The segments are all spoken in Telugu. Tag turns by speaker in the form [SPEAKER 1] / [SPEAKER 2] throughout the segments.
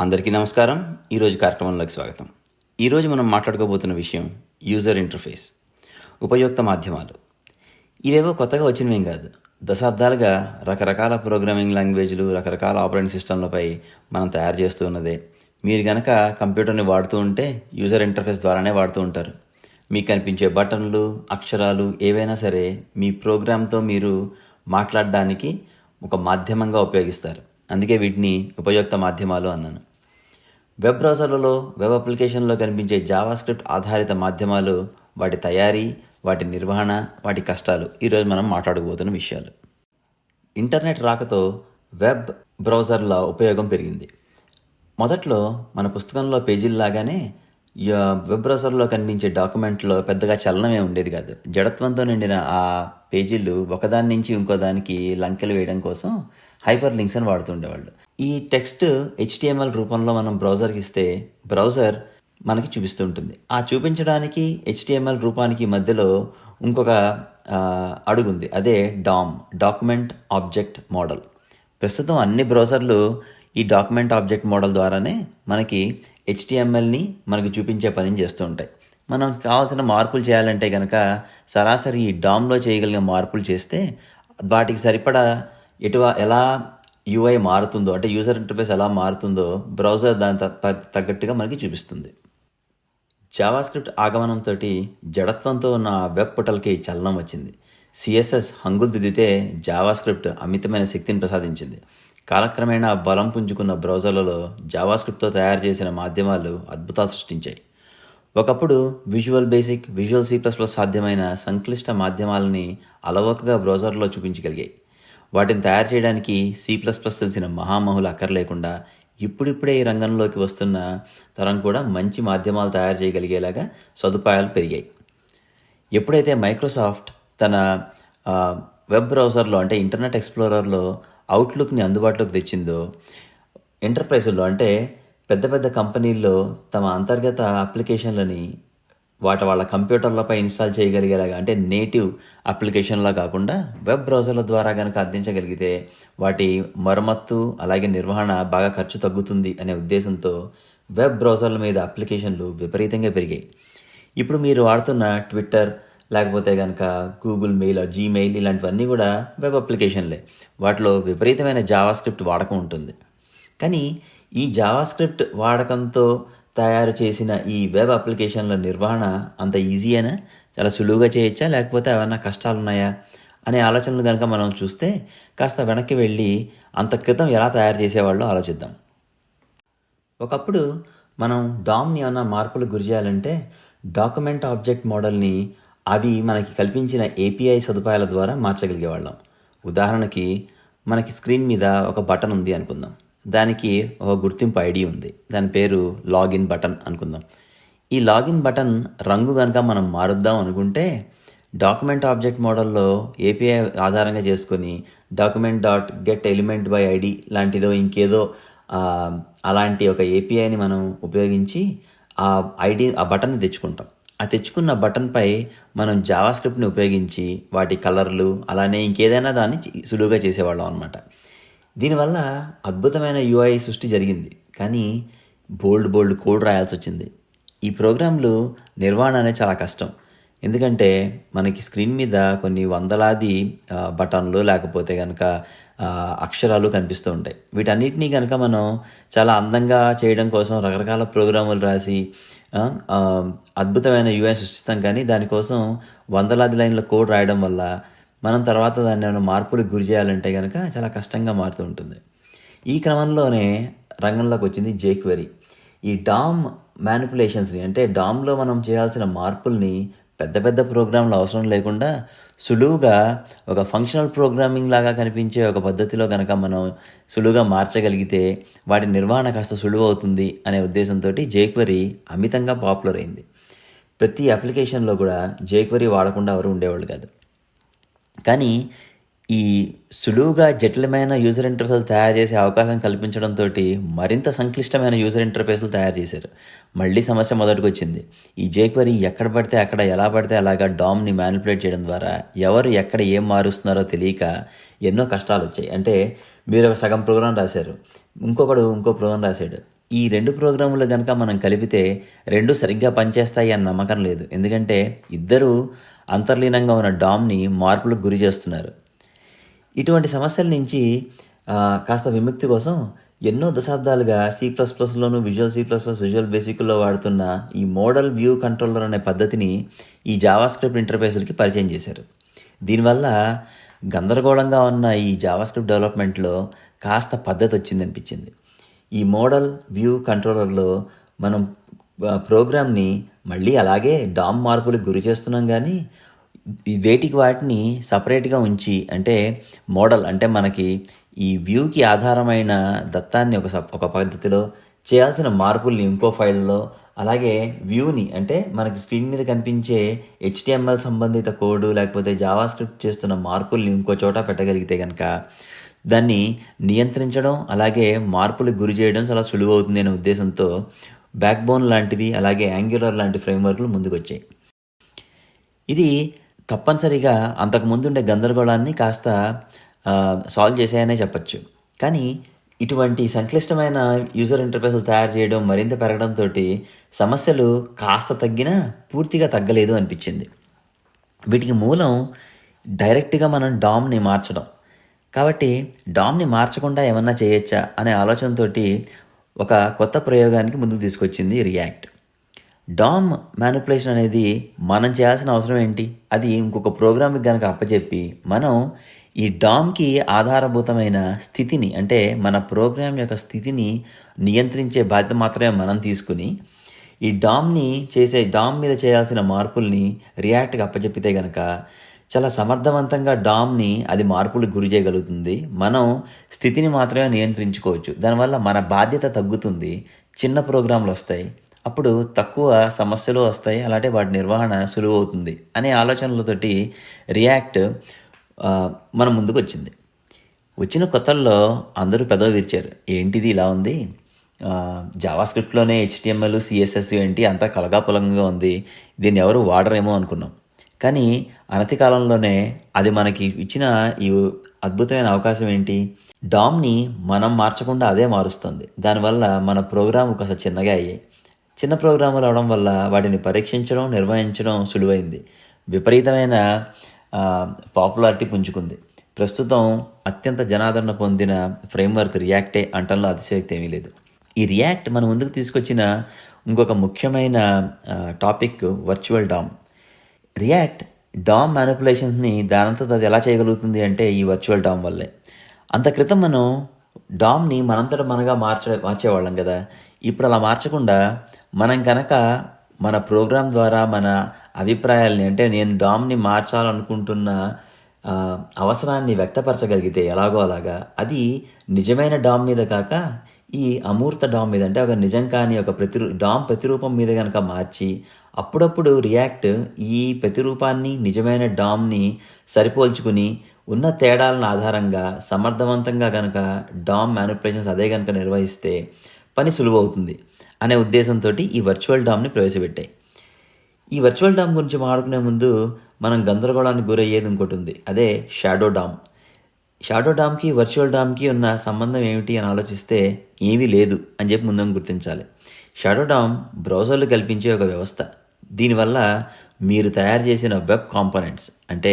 [SPEAKER 1] అందరికీ నమస్కారం. ఈరోజు కార్యక్రమంలోకి స్వాగతం. ఈరోజు మనం మాట్లాడుకోబోతున్న విషయం యూజర్ ఇంటర్ఫేస్ ఉపయుక్త మాధ్యమాలు. ఇవేవో కొత్తగా వచ్చినవేం కాదు. దశాబ్దాలుగా రకరకాల ప్రోగ్రామింగ్ లాంగ్వేజ్లు రకరకాల ఆపరేటింగ్ సిస్టంలపై మనం తయారు చేస్తూ ఉన్నదే. మీరు కనుక కంప్యూటర్ని వాడుతూ ఉంటే యూజర్ ఇంటర్ఫేస్ ద్వారానే వాడుతూ ఉంటారు. మీకు కనిపించే బటన్లు అక్షరాలు ఏవైనా సరే మీ ప్రోగ్రామ్తో మీరు మాట్లాడడానికి ఒక మాధ్యమంగా ఉపయోగిస్తారు. అందుకే వీటిని ఉపయుక్త మాధ్యమాలు అన్నాను. వెబ్ బ్రౌజర్లలో వెబ్ అప్లికేషన్లో కనిపించే జావాస్క్రిప్ట్ ఆధారిత మాధ్యమాలు వాటి తయారీ వాటి నిర్వహణ వాటి కష్టాలు. ఈరోజు మనం మాట్లాడబోతున్న విషయాలు. ఇంటర్నెట్ రాకతో వెబ్ బ్రౌజర్ల ఉపయోగం పెరిగింది. మొదట్లో మన పుస్తకంలో పేజీల్లాగానే వెబ్ బ్రౌజర్లో కనిపించే డాక్యుమెంట్లో పెద్దగా చలనమే ఉండేది కాదు. జడత్వంతో నిండిన ఆ పేజీలు ఒకదాని నుంచి ఇంకో దానికి లంకెలు వేయడం కోసం హైపర్ లింక్స్ అని వాడుతుండేవాళ్ళు ఈ టెక్స్ట్ హెచ్టిఎంఎల్ రూపంలో మనం బ్రౌజర్కి ఇస్తే బ్రౌజర్ మనకి చూపిస్తూ ఉంటుంది. ఆ చూపించడానికి హెచ్టిఎంఎల్ రూపానికి మధ్యలో ఇంకొక అడుగుంది. అదే డామ్ డాక్యుమెంట్ ఆబ్జెక్ట్ మోడల్ ప్రస్తుతం అన్ని బ్రౌజర్లు ఈ డాక్యుమెంట్ ఆబ్జెక్ట్ మోడల్ ద్వారానే మనకి హెచ్టిఎంఎల్ని మనకి చూపించే పనిని చేస్తూ ఉంటాయి. మనం కావాల్సిన మార్పులు చేయాలంటే కనుక సరాసరి ఈ డామ్లో చేయగలిగిన మార్పులు చేస్తే వాటికి సరిపడా ఎటువ ఎలా యూఐ మారుతుందో అంటే యూజర్ ఇంటర్ఫేస్ ఎలా మారుతుందో బ్రౌజర్ దాని త- తగ్గట్టుగా మనకి చూపిస్తుంది. జావాస్క్రిప్ట్ ఆగమనంతో జడత్వంతో ఉన్న వెబ్ పుటల్కి చలనం వచ్చింది. సిఎస్ఎస్ హంగులు దిద్దితే జావాస్క్రిప్ట్ అమితమైన శక్తిని ప్రసాదించింది. కాలక్రమేణా బలం పుంజుకున్న బ్రౌజర్లలో జావాస్క్రిప్ట్తో తయారు చేసిన మాధ్యమాలు అద్భుతాలు సృష్టించాయి. ఒకప్పుడు visual basic visual C plus plus సాధ్యమైన సంక్లిష్ట మాధ్యమాలని అలవోకగా బ్రౌజర్లో చూపించగలిగాయి. వాటిని తయారు చేయడానికి సి ప్లస్ ప్లస్ తెలిసిన మహామహులు అక్కర్లేకుండా ఇప్పుడిప్పుడే ఈ రంగంలోకి వస్తున్న తరం కూడా మంచి మాధ్యమాలు తయారు చేయగలిగేలాగా సదుపాయాలు పెరిగాయి. ఎప్పుడైతే మైక్రోసాఫ్ట్ తన వెబ్ బ్రౌజర్లో అంటే ఇంటర్నెట్ ఎక్స్ప్లోరర్లో అవుట్లుక్ని అందుబాటులోకి తెచ్చిందో ఎంటర్ప్రైజుల్లో అంటే పెద్ద పెద్ద కంపెనీల్లో తమ అంతర్గత అప్లికేషన్లని వాటి వాళ్ళ కంప్యూటర్లపై ఇన్స్టాల్ చేయగలిగేలాగా అంటే నేటివ్ అప్లికేషన్లా కాకుండా వెబ్ బ్రౌజర్ల ద్వారా కనుక అందించగలిగితే వాటి మరమ్మత్తు అలాగే నిర్వహణ బాగా ఖర్చు తగ్గుతుంది అనే ఉద్దేశంతో వెబ్ బ్రౌజర్ల మీద అప్లికేషన్లు విపరీతంగా పెరిగాయి. ఇప్పుడు మీరు వాడుతున్న ట్విట్టర్ లేకపోతే కనుక గూగుల్ మెయిల్ జీమెయిల్ ఇలాంటివన్నీ కూడా వెబ్ అప్లికేషన్లే. వాటిలో విపరీతమైన జావాస్క్రిప్ట్ వాడకం ఉంటుంది. కానీ ఈ జావాస్క్రిప్ట్ వాడకంతో తయారు చేసిన ఈ వెబ్ అప్లికేషన్ల నిర్వహణ అంత ఈజీయేనా? చాలా సులువుగా చేయొచ్చా? లేకపోతే ఏమైనా కష్టాలు ఉన్నాయా అనే ఆలోచనలు కనుక మనం చూస్తే కాస్త వెనక్కి వెళ్ళి అంత క్రితం ఎలా తయారు చేసేవాళ్ళో ఆలోచిద్దాం. ఒకప్పుడు మనం డామ్ని ఏమన్నా మార్పులు గురి చేయాలంటే డాక్యుమెంట్ ఆబ్జెక్ట్ మోడల్ని అవి మనకి కల్పించిన ఏపీఐ సదుపాయాల ద్వారా మార్చగలిగేవాళ్ళం. ఉదాహరణకి మనకి స్క్రీన్ మీద ఒక బటన్ ఉంది అనుకుందాం. దానికి ఒక గుర్తింపు ఐడి ఉంది. దాని పేరు లాగిన్ బటన్ అనుకుందాం. ఈ లాగిన్ బటన్ రంగు కనుక మనం మారుద్దాం అనుకుంటే డాక్యుమెంట్ ఆబ్జెక్ట్ మోడల్లో ఏపీఐ ఆధారంగా చేసుకొని document dot get element by ID లాంటిదో ఇంకేదో అలాంటి ఒక ఏపీఐని మనం ఉపయోగించి ఆ ఐడి ఆ బటన్ తెచ్చుకుంటాం. ఆ తెచ్చుకున్న బటన్పై మనం జావా స్క్రిప్ట్ని ఉపయోగించి వాటి కలర్లు అలానే ఇంకేదైనా దాన్ని సులువుగా చేసేవాళ్ళం అనమాట దీనివల్ల అద్భుతమైన యూఐ సృష్టి జరిగింది. కానీ బోల్డ్ బోల్డ్ కోడ్ రాయాల్సి వచ్చింది ఈ ప్రోగ్రాంలు నిర్వహణ అనేది చాలా కష్టం. ఎందుకంటే మనకి స్క్రీన్ మీద కొన్ని వందలాది బటన్లు లేకపోతే కనుక అక్షరాలు కనిపిస్తూ ఉంటాయి. వీటన్నిటినీ కనుక మనం చాలా అందంగా చేయడం కోసం రకరకాల ప్రోగ్రాములు రాసి అద్భుతమైన యూఐ సృష్టిస్తాం. కానీ దానికోసం వందలాది లైన్ల కోడ్ రాయడం వల్ల మనం తర్వాత దాన్ని ఏమైనా మార్పులకు గురి చేయాలంటే కనుక చాలా కష్టంగా మారుతూ ఉంటుంది. ఈ క్రమంలోనే రంగంలోకి వచ్చింది జేక్వెరీ ఈ డామ్ మ్యానిపులేషన్స్ని అంటే డామ్లో మనం చేయాల్సిన మార్పుల్ని పెద్ద పెద్ద ప్రోగ్రాంలు అవసరం లేకుండా సులువుగా ఒక ఫంక్షనల్ ప్రోగ్రామింగ్ లాగా కనిపించే ఒక పద్ధతిలో కనుక మనం సులువుగా మార్చగలిగితే వాటి నిర్వహణ కాస్త సులువు అవుతుంది అనే ఉద్దేశంతో జేక్వరీ అమితంగా పాపులర్ అయింది. ప్రతి అప్లికేషన్లో కూడా జేక్వరీ వాడకుండా ఎవరు ఉండేవాళ్ళు కాదు. కానీ ఈ సులువుగా జటిలమైన యూజర్ ఇంటర్ఫేస్ తయారు చేసే అవకాశం కల్పించడంతో మరింత సంక్లిష్టమైన యూజర్ ఇంటర్ఫేస్లు తయారు చేశారు. మళ్ళీ సమస్య మొదటికి వచ్చింది ఈ జేక్వరీ ఎక్కడ పడితే అక్కడ ఎలా పడితే అలాగా డామ్ని మ్యానిపులేట్ చేయడం ద్వారా ఎవరు ఎక్కడ ఏం మారుస్తున్నారో తెలియక ఎన్నో కష్టాలు వచ్చాయి. అంటే మీరు ఒక సగం ప్రోగ్రాం రాశారు. ఇంకొకడు ఇంకో ప్రోగ్రాం రాశాడు. ఈ రెండు ప్రోగ్రాములు కనుక మనం కలిపితే రెండు సరిగ్గా పనిచేస్తాయి అన్న నమ్మకం లేదు. ఎందుకంటే ఇద్దరూ అంతర్లీనంగా ఉన్న డామ్ని మార్పులకు గురి చేస్తున్నారు. ఇటువంటి సమస్యల నుంచి కాస్త విముక్తి కోసం ఎన్నో దశాబ్దాలుగా C plus ప్లస్లోను visual C plus plus visual బేసిక్లో వాడుతున్న ఈ మోడల్ వ్యూ కంట్రోలర్ అనే పద్ధతిని ఈ జావాస్క్రిప్ట్ ఇంటర్ఫేసులకి పరిచయం చేశారు. దీనివల్ల గందరగోళంగా ఉన్న ఈ జావాస్క్రిప్ట్ డెవలప్మెంట్లో కాస్త పద్ధతి వచ్చిందనిపించింది ఈ మోడల్ వ్యూ కంట్రోలర్లో మనం ప్రోగ్రామ్ని మళ్ళీ అలాగే డామ్ మార్పులకు గురి చేస్తున్నాం కానీ ఈ వేటికి వాటిని సపరేట్గా ఉంచి అంటే మోడల్ అంటే మనకి ఈ వ్యూకి ఆధారమైన దత్తాన్ని ఒక సప్ ఒక పద్ధతిలో చేయాల్సిన మార్పుల్ని ఇంకో ఫైల్లో అలాగే వ్యూని అంటే మనకి స్క్రీన్ మీద కనిపించే హెచ్టిఎంఎల్ సంబంధిత కోడ్ లేకపోతే జావా స్క్రిప్ట్ చేస్తున్న మార్పుల్ని ఇంకో చోట పెట్టగలిగితే కనుక దాన్ని నియంత్రించడం అలాగే మార్పులకు గురి చేయడం చాలా సులువు అవుతుంది అనే ఉద్దేశంతో బ్యాక్ బోన్ లాంటివి అలాగే యాంగ్యులర్ లాంటి ఫ్రేమ్వర్క్లు ముందుకు వచ్చాయి ఇది తప్పనిసరిగా అంతకు ముందుండే గందరగోళాన్ని కాస్త సాల్వ్ చేశాయనే చెప్పచ్చు. కానీ ఇటువంటి సంక్లిష్టమైన యూజర్ ఇంటర్ఫేస్లు తయారు చేయడం మరింత పెరగడంతో సమస్యలు కాస్త తగ్గినా పూర్తిగా తగ్గలేదు అనిపించింది. వీటికి మూలం డైరెక్ట్గా మనం డామ్ని మార్చడం. కాబట్టి డామ్ని మార్చకుండా ఏమన్నా చేయొచ్చా అనే ఆలోచనతోటి ఒక కొత్త ప్రయోగానికి ముందుకు తీసుకొచ్చింది రియాక్ట్. డామ్ మ్యానిపులేషన్ అనేది మనం చేయాల్సిన అవసరం ఏంటి? అది ఇంకొక ప్రోగ్రామ్కి కనుక అప్పచెప్పి మనం ఈ డామ్కి ఆధారభూతమైన స్థితిని అంటే మన ప్రోగ్రామ్ యొక్క స్థితిని నియంత్రించే బాధ్యత మాత్రమే మనం తీసుకుని ఈ డామ్ని చేసే డామ్ మీద చేయాల్సిన మార్పుల్ని రియాక్ట్కి అప్పచెప్పితే కనుక చాలా సమర్థవంతంగా డామ్ని అది మార్పులకు గురి చేయగలుగుతుంది. మనం స్థితిని మాత్రమే నియంత్రించుకోవచ్చు. దానివల్ల మన బాధ్యత తగ్గుతుంది. చిన్న ప్రోగ్రాంలు వస్తాయి. అప్పుడు తక్కువ సమస్యలు వస్తాయి. అలాంటి వాటి నిర్వహణ సులువు అవుతుంది అనే ఆలోచనలతోటి రియాక్ట్ మన ముందుకు వచ్చింది. వచ్చిన కొత్తల్లో అందరూ పెదవి విరిచారు. ఏంటిది ఇలా ఉంది? జావా స్క్రిప్ట్లోనే హెచ్టిఎంఎల్ సిఎస్ఎస్ ఏంటి? అంతా కలగాపులంగా ఉంది. దీన్ని ఎవరు వాడరేమో అనుకున్నాం. కానీ అనతి కాలంలోనే అది మనకి ఇచ్చిన ఈ అద్భుతమైన అవకాశం ఏంటి? డామ్ని మనం మార్చకుండా అదే మారుస్తుంది. దానివల్ల మన ప్రోగ్రామ్ కాస్త చిన్నగా అయ్యాయి. చిన్న ప్రోగ్రాములు అవడం వల్ల వాటిని పరీక్షించడం నిర్వహించడం సులువైంది. విపరీతమైన పాపులారిటీ పుంజుకుంది. ప్రస్తుతం అత్యంత జనాదరణ పొందిన ఫ్రేమ్వర్క్ రియాక్టే అంటంలో అతిశయోక్తి ఏమీ లేదు. ఈ రియాక్ట్ మన ముందుకు తీసుకొచ్చిన ఇంకొక ముఖ్యమైన topic virtual DOM. React DOM మ్యానిపులేషన్స్ని దానంతా అది ఎలా చేయగలుగుతుంది అంటే ఈ వర్చువల్ డామ్ వల్లే. అంత క్రితం మనం డామ్ని మనంతట మనగా మార్చ మార్చేవాళ్ళం కదా. ఇప్పుడు అలా మార్చకుండా మనం కనుక మన ప్రోగ్రాం ద్వారా మన అభిప్రాయాల్ని అంటే నేను డామ్ని మార్చాలనుకుంటున్న అవసరాన్ని వ్యక్తపరచగలిగితే ఎలాగో అలాగా అది నిజమైన డామ్ మీద కాక ఈ అమూర్త డామ్ మీద అంటే ఒక నిజం కాని ఒక ప్రతి డామ్ ప్రతిరూపం మీద కనుక మార్చి అప్పుడప్పుడు రియాక్ట్ ఈ ప్రతిరూపాన్ని నిజమైన డామ్ని సరిపోల్చుకుని ఉన్న తేడాలను ఆధారంగా సమర్థవంతంగా కనుక డామ్ మ్యానుపులేషన్స్ అదే కనుక నిర్వహిస్తే పని సులువవుతుంది అనే ఉద్దేశంతో ఈ వర్చువల్ డామ్ని ప్రవేశపెట్టాయి. ఈ వర్చువల్ డామ్ గురించి మాట్లాడుకునే ముందు మనం గందరగోళానికి గురయ్యేది ఇంకోటి ఉంది. అదే షాడో డామ్. షాడో డామ్కి వర్చువల్ డామ్కి ఉన్న సంబంధం ఏమిటి అని ఆలోచిస్తే ఏమీ లేదు అని చెప్పి ముందు గుర్తించాలి. షాడోడామ్ బ్రౌజర్లు కల్పించే ఒక వ్యవస్థ. దీనివల్ల మీరు తయారు చేసిన వెబ్ కాంపోనెంట్స్ అంటే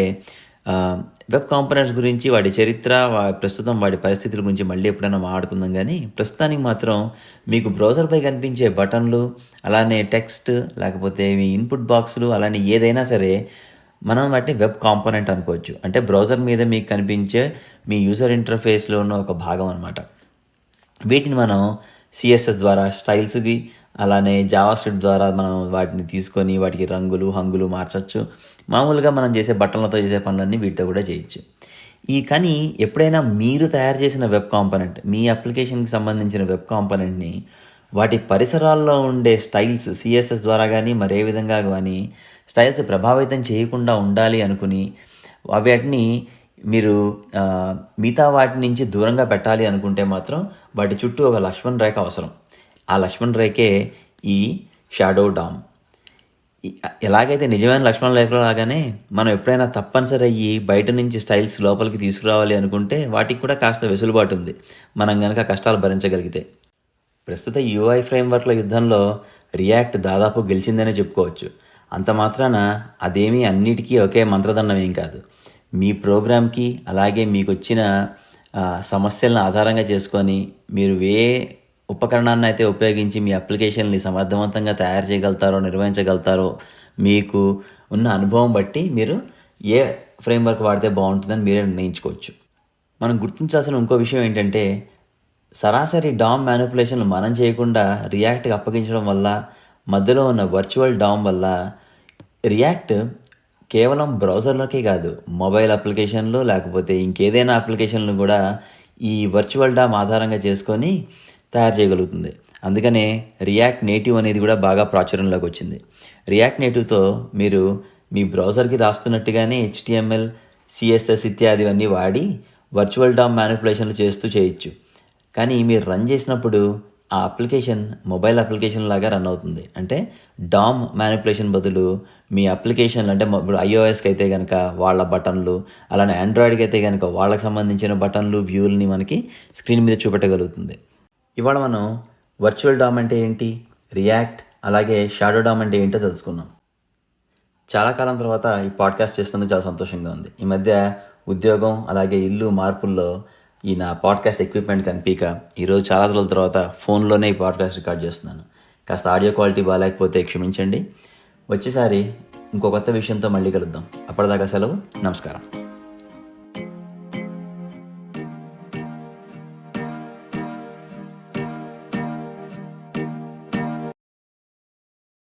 [SPEAKER 1] వెబ్ కాంపోనెంట్స్ గురించి వాటి చరిత్ర ప్రస్తుతం వాటి పరిస్థితుల గురించి మళ్ళీ ఎప్పుడైనా మాట్లాడుకుందాం కానీ ప్రస్తుతానికి మాత్రం మీకు బ్రౌజర్పై కనిపించే బటన్లు అలానే టెక్స్ట్ లేకపోతే మీ ఇన్పుట్ బాక్సులు అలానే ఏదైనా సరే మనం వాటిని వెబ్ కాంపోనెంట్ అనుకోవచ్చు. అంటే బ్రౌజర్ మీద మీకు కనిపించే మీ యూజర్ ఇంటర్ఫేస్లో ఉన్న ఒక భాగం అనమాట వీటిని మనం సిఎస్ఎస్ ద్వారా స్టైల్స్కి అలానే జావా స్క్రిప్ట్ ద్వారా మనం వాటిని తీసుకొని వాటికి రంగులు హంగులు మార్చచ్చు. మామూలుగా మనం చేసే బట్టలతో చేసే పనులన్నీ వీటితో కూడా చేయొచ్చు. ఈ కానీ ఎప్పుడైనా మీరు తయారు చేసిన వెబ్ కాంపనెంట్ మీ అప్లికేషన్కి సంబంధించిన వెబ్ కాంపనెంట్ని వాటి పరిసరాల్లో ఉండే స్టైల్స్ సిఎస్ఎస్ ద్వారా కానీ మరే విధంగా కానీ స్టైల్స్ ప్రభావితం చేయకుండా ఉండాలి అనుకుని వాటిని మీరు మిగతా వాటి నుంచి దూరంగా పెట్టాలి అనుకుంటే మాత్రం వాటి చుట్టూ ఒక లక్ష్మణ్ రేఖ అవసరం. ఆ లక్ష్మణ్ రేఖే ఈ షాడో డామ్. ఎలాగైతే నిజమైన లక్ష్మణ రేఖలో లాగానే మనం ఎప్పుడైనా తప్పనిసరి అయ్యి బయట నుంచి స్టైల్స్ లోపలికి తీసుకురావాలి అనుకుంటే వాటికి కూడా కాస్త వెసులుబాటు ఉంది. మనం కనుక కష్టాలు భరించగలిగితే. ప్రస్తుత యూఐ ఫ్రేమ్వర్క్ల యుద్ధంలో రియాక్ట్ దాదాపు గెలిచిందనే చెప్పుకోవచ్చు. అంత మాత్రాన అదేమీ అన్నిటికీ ఒకే మంత్రదండం ఏం కాదు. మీ ప్రోగ్రామ్కి అలాగే మీకు వచ్చిన సమస్యలను ఆధారంగా చేసుకొని మీరు ఏ ఉపకరణాన్ని అయితే ఉపయోగించి మీ అప్లికేషన్ని సమర్థవంతంగా తయారు చేయగలుగుతారో నిర్వహించగలుగుతారో మీకు ఉన్న అనుభవం బట్టి మీరు ఏ ఫ్రేమ్వర్క్ వాడితే బాగుంటుందని మీరే నిర్ణయించుకోవచ్చు. మనం గుర్తించాల్సిన ఇంకో విషయం ఏంటంటే సరాసరి డామ్ మ్యానిపులేషన్లు మనం చేయకుండా రియాక్ట్కి అప్పగించడం వల్ల మధ్యలో ఉన్న వర్చువల్ డామ్ వల్ల రియాక్ట్ కేవలం బ్రౌజర్లకే కాదు మొబైల్ అప్లికేషన్లు లేకపోతే ఇంకేదైనా అప్లికేషన్లు కూడా ఈ వర్చువల్ డామ్ ఆధారంగా చేసుకొని తయారు చేయగలుగుతుంది. అందుకనే రియాక్ట్ నేటివ్ అనేది కూడా బాగా ప్రాచుర్యంలోకి వచ్చింది. రియాక్ట్ నేటివ్తో మీరు మీ బ్రౌజర్కి రాస్తున్నట్టుగానే హెచ్టిఎంఎల్ సిఎస్ఎస్ ఇత్యాదివన్నీ వాడి వర్చువల్ డామ్ మ్యానిపులేషన్లు చేస్తూ చేయొచ్చు. కానీ మీరు రన్ చేసినప్పుడు ఆ అప్లికేషన్ మొబైల్ అప్లికేషన్ లాగా రన్ అవుతుంది. అంటే డామ్ మ్యానిపులేషన్ బదులు మీ అప్లికేషన్లు అంటే ఇప్పుడు ఐఓఎస్కి అయితే కనుక వాళ్ళ బటన్లు అలానే ఆండ్రాయిడ్కి అయితే కనుక వాళ్ళకి సంబంధించిన బటన్లు వ్యూల్ని మనకి స్క్రీన్ మీద చూపెట్టగలుగుతుంది. ఇవాళ మనం వర్చువల్ డామ్ అంటే ఏంటి? రియాక్ట్ అలాగే షాడో డామ్ అంటే ఏంటో తెలుసుకున్నాం చాలా కాలం తర్వాత ఈ పాడ్కాస్ట్ చేస్తున్నందుకు చాలా సంతోషంగా ఉంది. ఈ మధ్య ఉద్యోగం అలాగే ఇల్లు మార్పుల్లో ఈ నా పాడ్కాస్ట్ ఎక్విప్మెంట్ కనిపించక ఈరోజు చాలా రోజుల తర్వాత ఫోన్లోనే ఈ పాడ్కాస్ట్ రికార్డ్ చేస్తున్నాను. కాస్త ఆడియో క్వాలిటీ బాగాలేకపోతే క్షమించండి. వచ్చేసారి ఇంకో కొత్త విషయంతో మళ్ళీ కలుద్దాం. అప్పటిదాకా సెలవు నమస్కారం.